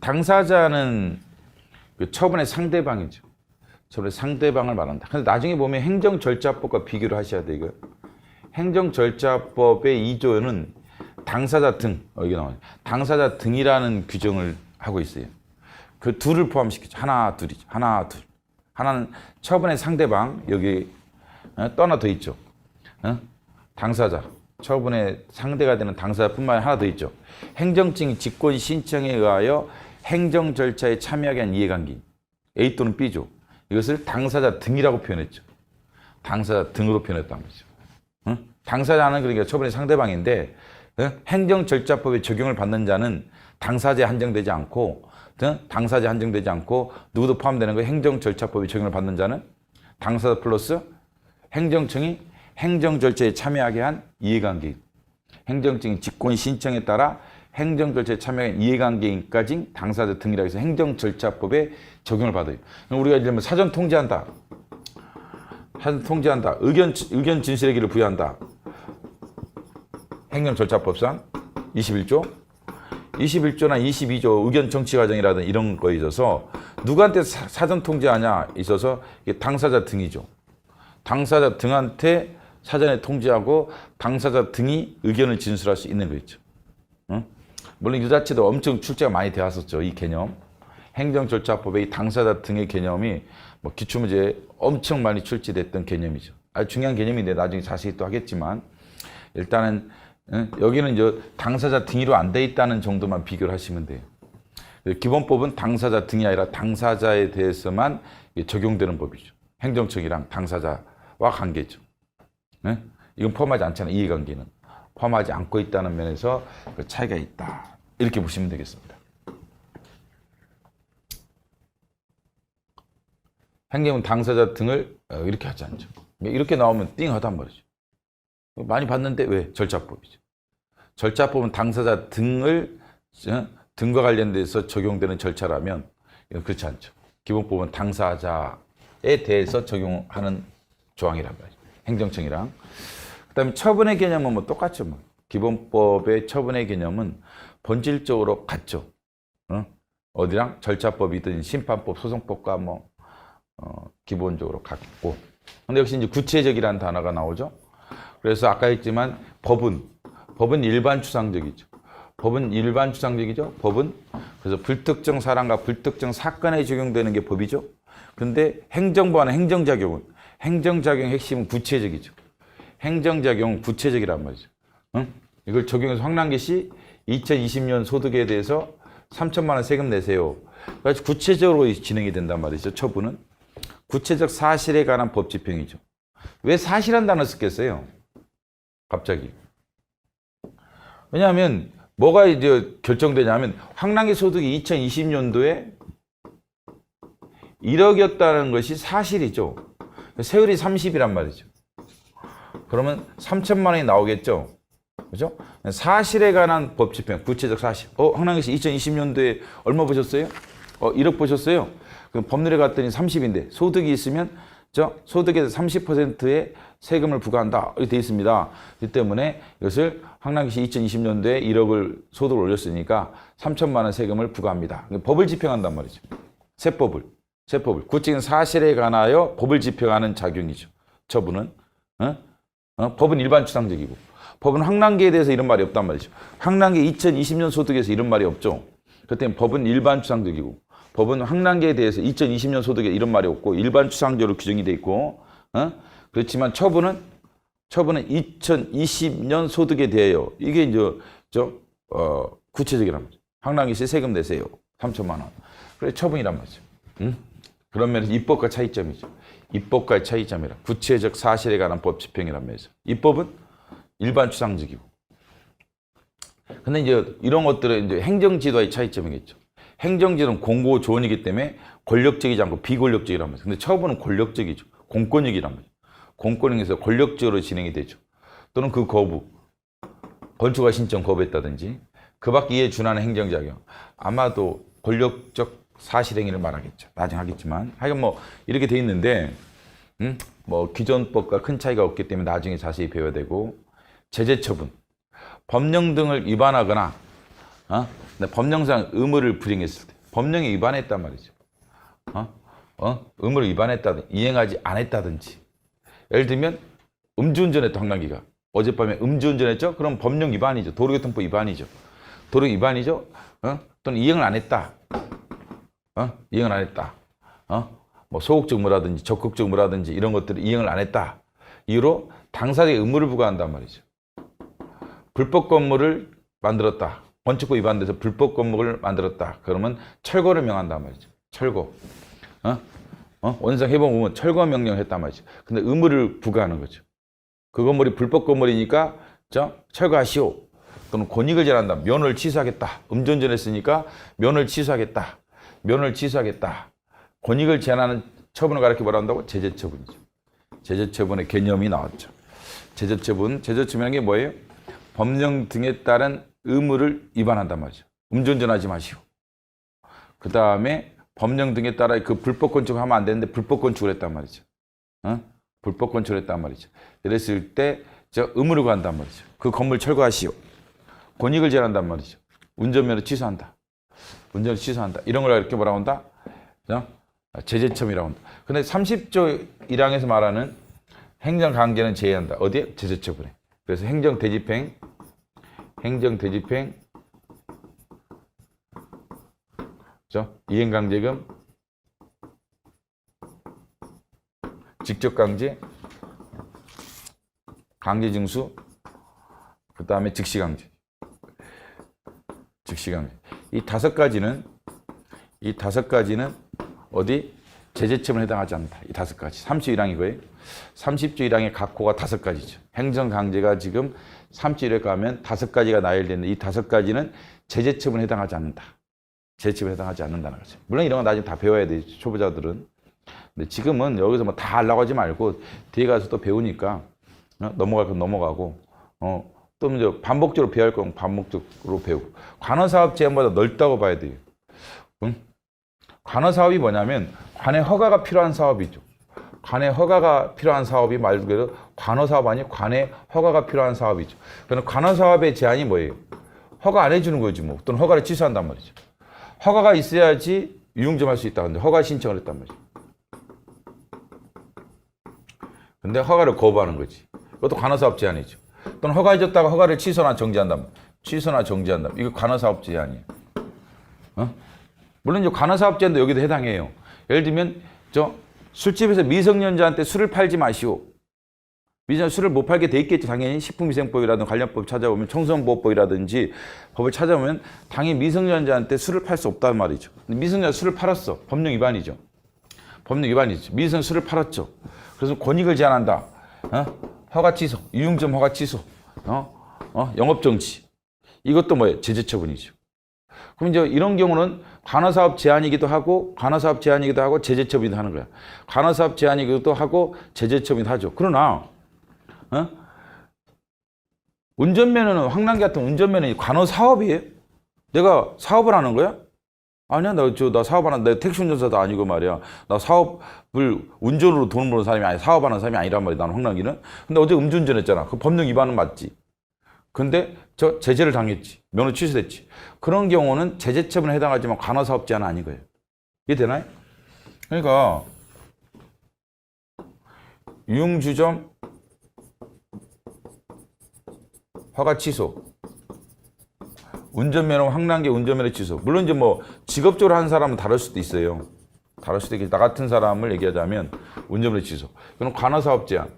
당사자는 그 처분의 상대방이죠. 처분의 상대방을 말한다. 근데 나중에 보면 행정절차법과 비교를 하셔야. 이거. 행정절차법의 2조는 당사자 등, 어, 이게 나와요. 당사자 등이라는 규정을 하고 있어요. 그 둘을 포함시키죠. 하나, 둘이죠. 하나, 둘. 하나는 처분의 상대방, 여기 어, 또 하나 더 있죠. 어? 당사자. 처분의 상대가 되는 당사자뿐만 하나 더 있죠. 행정증 직권 신청에 의하여 행정 절차에 참여하게 한 이해관계. A 또는 B죠. 이것을 당사자 등이라고 표현했죠. 당사자 등으로 표현했단 말이죠. 응? 당사자는 그러니까 처분의 상대방인데 응? 행정 절차법에 적용을 받는 자는 당사자에 한정되지 않고 응? 당사자에 한정되지 않고 누구도 포함되는 거 행정 절차법에 적용을 받는 자는 당사자 플러스 행정청이 행정 절차에 참여하게 한 이해관계 행정증 직권 신청에 따라 행정 절차에 참여한 이해관계인까지 당사자 등이라 해서 행정 절차법에 적용을 받아요. 우리가 예를 들면 사전 통지한다. 사전 통지한다. 의견 의견 진술의기를 부여한다. 행정 절차법상 21조 21조나 22조 의견 정치 과정이라든 이런 거에 있어서 누구한테 사- 사전 통지하냐 있어서 당사자 등이죠. 당사자 등한테 사전에 통지하고 당사자 등이 의견을 진술할 수 있는 거 있죠. 응? 물론 이 자체도 엄청 출제가 많이 되었었죠. 이 개념. 행정절차법의 이 당사자 등의 개념이 뭐 기출문제에 엄청 많이 출제됐던 개념이죠. 아주 중요한 개념인데 나중에 자세히 또 하겠지만 일단은 응? 여기는 이제 당사자 등이로 안 돼 있다는 정도만 비교를 하시면 돼요. 기본법은 당사자 등이 아니라 당사자에 대해서만 적용되는 법이죠. 행정청이랑 당사자와 관계죠. 네? 이건 포함하지 않잖아요. 이해관계는. 포함하지 않고 있다는 면에서 그 차이가 있다. 이렇게 보시면 되겠습니다. 행정은 당사자 등을 어, 이렇게 하지 않죠. 이렇게 나오면 띵 하단 말이죠. 많이 봤는데 왜? 절차법이죠. 절차법은 당사자 등을 어, 등과 관련돼서 적용되는 절차라면 그렇지 않죠. 기본법은 당사자에 대해서 적용하는 조항이란 말이죠. 행정청이랑. 그다음에 처분의 개념은 뭐 똑같죠. 뭐. 기본법의 처분의 개념은 본질적으로 같죠. 어? 어디랑 절차법이든 심판법, 소송법과 뭐 어, 기본적으로 같고. 근데 역시 이제 구체적이라는 단어가 나오죠. 그래서 아까 했지만 법은 법은 일반 추상적이죠. 법은 일반 추상적이죠. 법은 그래서 불특정 사람과 불특정 사건에 적용되는 게 법이죠. 근데 행정부와는 행정작용은 행정작용의 핵심은 구체적이죠. 행정작용 구체적이란 말이죠. 응? 이걸 적용해서 황남기 씨 2020년 소득에 대해서 3천만 원 세금 내세요. 그래서 구체적으로 진행이 된단 말이죠. 처분은 구체적 사실에 관한 법 집행이죠. 왜 사실한 단어 쓰겠어요? 갑자기. 왜냐하면 뭐가 이제 결정되냐면 황랑기 소득이 2020년도에 1억이었다는 것이 사실이죠. 세율이 30이란 말이죠. 그러면 3천만 원이 나오겠죠. 그죠? 사실에 관한 법 집행, 구체적 사실. 어, 황랑기 씨 2020년도에 얼마 보셨어요? 어, 1억 보셨어요? 그럼 법률에 갔더니 30인데 소득이 있으면 저 소득에서 30%의 세금을 부과한다. 이렇게 돼 있습니다. 이 때문에 이것을 황남기 씨 2020년도에 1억을 소득을 올렸으니까 3천만 원 세금을 부과합니다. 법을 집행한단 말이죠. 세법을. 세법을. 구체적인 사실에 관하여 법을 집행하는 작용이죠. 처분은. 어? 어? 법은 일반 추상적이고. 법은 황랑기에 대해서 이런 말이 없단 말이죠. 황랑기 2020년 소득에서 이런 말이 없죠. 그때 법은 일반 추상적이고. 법은 황랑기에 대해서 2020년 소득에 이런 말이 없고 일반 추상적으로 규정이 돼 있고 어? 그렇지만 처분은 처분은 2020년 소득에 대하여 이게 이제 저 어, 구체적이란 말이죠. 황랑기 씨 세금 내세요. 3천만 원. 그래 처분이란 말이죠. 응? 그런 면에서 입법과 차이점이죠. 입법과의 차이점이라 구체적 사실에 관한 법 집행이란 면에서 입법은 일반 추상적이고 근데 이제 이런 것들은 이제 행정지도의 차이점이겠죠. 행정지는 공고 조언이기 때문에 권력적이지 않고 비권력적이란 말이죠. 근데 처분은 권력적이죠. 공권력이란 말이죠. 공권력에서 권력적으로 진행이 되죠. 또는 그 거부, 건축가 신청 거부했다든지 그 밖에 이에 준하는 행정작용. 아마도 권력적 사실행위를 말하겠죠. 나중에 하겠지만. 하여간 뭐 이렇게 돼 있는데 음? 뭐 기존법과 큰 차이가 없기 때문에 나중에 자세히 배워야 되고 제재 처분. 법령 등을 위반하거나 어? 법령상 의무를 불이행했을 때 법령에 위반했단 말이죠. 어? 어? 의무를 위반했다든 이행하지 않았다든지 예를 들면 음주운전했다 황남기가 어젯밤에 음주운전했죠? 그럼 법령 위반이죠. 도로교통법 위반이죠. 도로 위반이죠. 어? 또는 이행을 안 했다. 어? 이행을 안 했다. 어? 뭐 소극적 의무라든지 적극적 의무라든지 이런 것들을 이행을 안 했다. 이유로 당사자의 의무를 부과한단 말이죠. 불법 건물을 만들었다. 건축법 위반돼서 불법 건물을 만들었다. 그러면 철거를 명한단 말이죠. 철거. 어? 어? 원상 해방 의무 철거 명령을 했단 말이죠. 근데 의무를 부과하는 거죠. 그 건물이 불법 건물이니까 저 철거하시오. 또는 권익을 제한한다. 면을 취소하겠다. 음주운전 했으니까 면을 취소하겠다. 면을 취소하겠다. 권익을 제한하는 처분을 가르쳐 뭐라 한다고? 제재처분이죠. 제재처분의 개념이 나왔죠. 제재처분, 제재처분이라는 게 뭐예요? 법령 등에 따른 의무를 위반한단 말이죠. 음주운전하지 마시오. 그 다음에 법령 등에 따라 그 불법 건축을 하면 안 되는데 불법 건축을 했단 말이죠. 어? 불법 건축을 했단 말이죠. 이랬을 때저 의무를 구한단 말이죠. 그 건물 철거하시오. 권익을 제한한단 말이죠. 운전면허 취소한다. 운전을 취소한다. 이런 걸 이렇게 뭐라고 한다? 어? 제재처이라고 한다. 근데 30조 1항에서 말하는 행정 강제는 제외한다. 어디에? 제재처분에. 그래서 행정 대집행, 행정 대집행, 죠 이행 강제금, 직접 강제, 강제 징수, 그 다음에 즉시 강제. 즉시 강제. 이 다섯 가지는 이 다섯 가지는 어디 제재처분에 해당하지 않는다. 이 다섯 가지. 31항이고요. 30조 1항의 각호가 다섯 가지죠. 행정 강제가 지금 30조에 가면 다섯 가지가 나열되는데 이 다섯 가지는 제재처분에 해당하지 않는다. 제재처분에 해당하지 않는다는 거죠. 물론 이런 건 나중에 다 배워야 되죠. 초보자들은. 근데 지금은 여기서 뭐다 하려고 하지 말고 뒤에 가서 또 배우니까 어? 넘어갈 건 넘어가고 어, 또 이제 반복적으로 할건 반복적으로 배우고 관어사업 제한보다 넓다고 봐야 돼요. 응? 관어사업이 뭐냐면 관의 허가가 필요한 사업이죠. 관의 허가가 필요한 사업이 말 그대로 관어 사업 아니 관의 허가가 필요한 사업이죠. 그럼 관어 사업의 제한이 뭐예요? 허가 안 해주는 거지 뭐 또는 허가를 취소한단 말이죠. 허가가 있어야지 유용점 할 수 있다. 근데 허가 신청을 했단 말이죠. 근데 허가를 거부하는 거지. 그것도 관어 사업 제한이죠. 또는 허가해줬다가 허가를 취소나 정지한다. 취소나 정지한다. 이거 관어사업 제한이에요. 어? 물론 이제 관어사업 제한도 여기도 해당해요. 예를 들면 저 술집에서 미성년자한테 술을 팔지 마시오. 미성 술을 못 팔게 돼 있겠죠. 당연히 식품위생법이라든지 관련법 찾아보면 청소년보호법이라든지 법을 찾아보면 당연히 미성년자한테 술을 팔 수 없단 말이죠. 미성년자 술을 팔았어. 법령 위반이죠. 법령 위반이죠. 미성 술을 팔았죠. 그래서 권익을 제한한다. 어? 허가 취소, 유용점 허가 취소, 어? 어? 영업 정지. 이것도 뭐예요? 제재 처분이죠. 그럼 이제 이런 경우는 관어사업 제한이기도 하고 관어사업 제한이기도 하고 제재 처분이기도 하는 거야. 관어사업 제한이기도 하고 제재 처분이기도 하죠. 그러나 어? 운전면허는 황남기 같은 운전면허는 관어사업이에요. 내가 사업을 하는 거야? 아니야, 나, 저, 나 사업하는, 내 택시 운전사도 아니고 말이야. 나 사업을 운전으로 돈 버는 사람이 아니, 사업하는 사람이 아니란 말이야, 나는 황남기는. 근데 어제 음주운전 했잖아. 그 법령 위반은 맞지. 근데 저 제재를 당했지. 면허 취소됐지. 그런 경우는 제재 처분에 해당하지만 제한은 아닌 거예요. 이해되나요? 그러니까, 유흥주점 허가 취소. 운전면허 황랑계 운전면허 취소. 물론 이제 뭐 직업적으로 하는 사람은 다를 수도 있어요. 다를 수도 있겠지. 나 같은 사람을 얘기하자면 운전면허 취소. 그럼 관어사업 제한.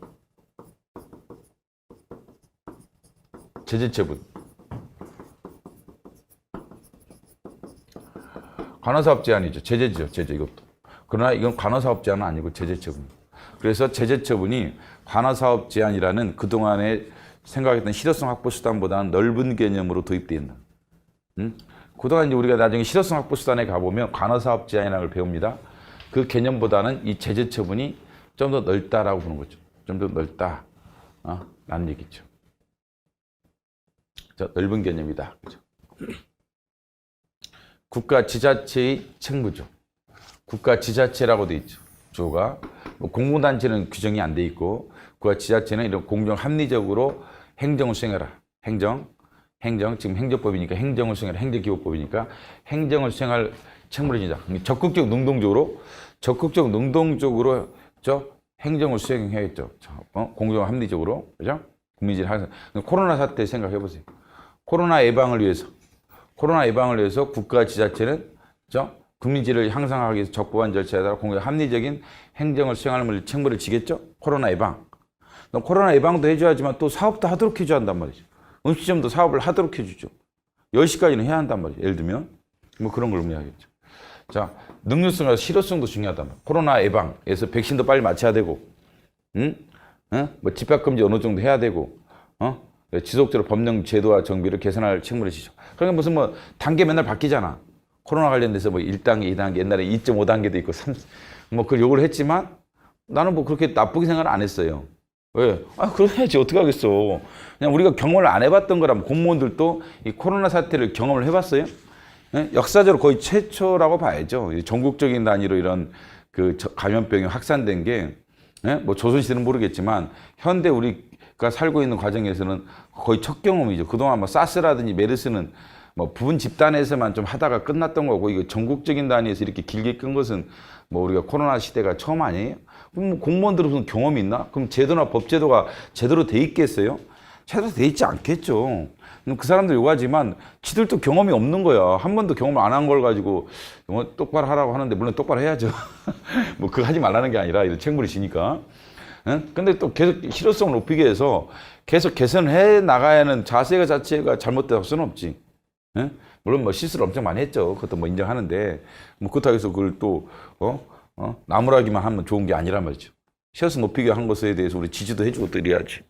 제재처분. 관어사업 제한이죠. 제재죠. 제재 이것도. 그러나 이건 관어사업 제한은 아니고 제재처분. 그래서 제재처분이 관어사업 제한이라는 그동안에 생각했던 실효성 확보 수단보다는 넓은 개념으로 도입되어 있는. 음? 그동안 이제 우리가 나중에 실효성 확보 수단에 가보면 관어사업 제한이라는 걸 배웁니다. 그 개념보다는 이 제재 처분이 좀 더 넓다라고 보는 거죠. 좀 더 넓다. 어? 라는 얘기죠. 저 넓은 개념이다. 그죠? 국가 지자체의 책무죠. 국가 지자체라고 돼 있죠. 주어가 뭐 공공단체는 규정이 안 돼 있고 국가 지자체는 이런 공정 합리적으로 행정을 수행해라. 행정 행정 지금 행정법이니까 행정을 수행할 행정기호법이니까 행정을 수행할 책무를 지자 적극적 능동적으로 적극적 능동적으로 저 행정을 수행해야겠죠. 자, 어? 공정 합리적으로 그죠? 국민질 하는 코로나 사태 생각해 보세요. 코로나 예방을 위해서 코로나 예방을 위해서 국가 지자체는 저 국민질을 향상하기 위해서 적법한 절차에 따라 공정 합리적인 행정을 수행할 책무를 지겠죠. 코로나 예방. 코로나 예방도 해줘야지만 또 사업도 하도록 해줘야 한단 말이죠. 음식점도 사업을 하도록 해주죠. 10시까지는 해야 한단 말이죠. 예를 들면 뭐 그런 걸 의미하겠죠. 자, 능률성과 실효성도 말이에요. 코로나 예방에서 백신도 빨리 맞춰야 되고, 응? 응? 뭐 집합금지 어느 정도 해야 되고, 어? 지속적으로 법령 제도와 정비를 개선할 책무를 지죠. 그러니까 무슨 뭐 단계 맨날 바뀌잖아. 코로나 관련돼서 뭐 1단계, 2단계, 옛날에 2.5단계도 있고 3, 뭐 그걸 요구를 했지만 나는 뭐 그렇게 나쁘게 생각을 안 했어요. 왜? 아, 그래야지. 어떻게 하겠어. 그냥 우리가 경험을 안 해봤던 거라면 공무원들도 이 코로나 사태를 경험을 해봤어요? 예? 역사적으로 거의 최초라고 봐야죠. 이 전국적인 단위로 이런 그 저- 감염병이 확산된 게, 예? 뭐 조선시대는 모르겠지만, 현대 우리가 살고 있는 과정에서는 거의 첫 경험이죠. 그동안 뭐 사스라든지 메르스는 뭐 부분 집단에서만 좀 하다가 끝났던 거고, 이거 전국적인 단위에서 이렇게 길게 끈 것은 뭐 우리가 코로나 시대가 처음 아니에요? 그럼 뭐 공무원들은 무슨 경험이 있나? 그럼 제도나 법제도가 제대로 돼 있겠어요? 제대로 돼 있지 않겠죠. 그 사람들 요구하지만 지들도 경험이 없는 거야. 한 번도 경험을 안 한 걸 가지고 뭐 똑바로 하라고 하는데 물론 똑바로 해야죠. 뭐 그거 하지 말라는 게 아니라 이런 책무를 지니까. 응? 근데 또 계속 실효성을 높이기 위해서 계속 개선해 나가야 하는 자세가 자체가 잘못될 수는 없지. 응? 물론 뭐 실수를 엄청 많이 했죠. 그것도 뭐 인정하는데 뭐 그렇다고 해서 그걸 또 어? 어? 나무라기만 하면 좋은 게 아니란 말이죠. 실효성 높이기 위한 것에 대해서 우리 지지도 해주고 또 이래야지.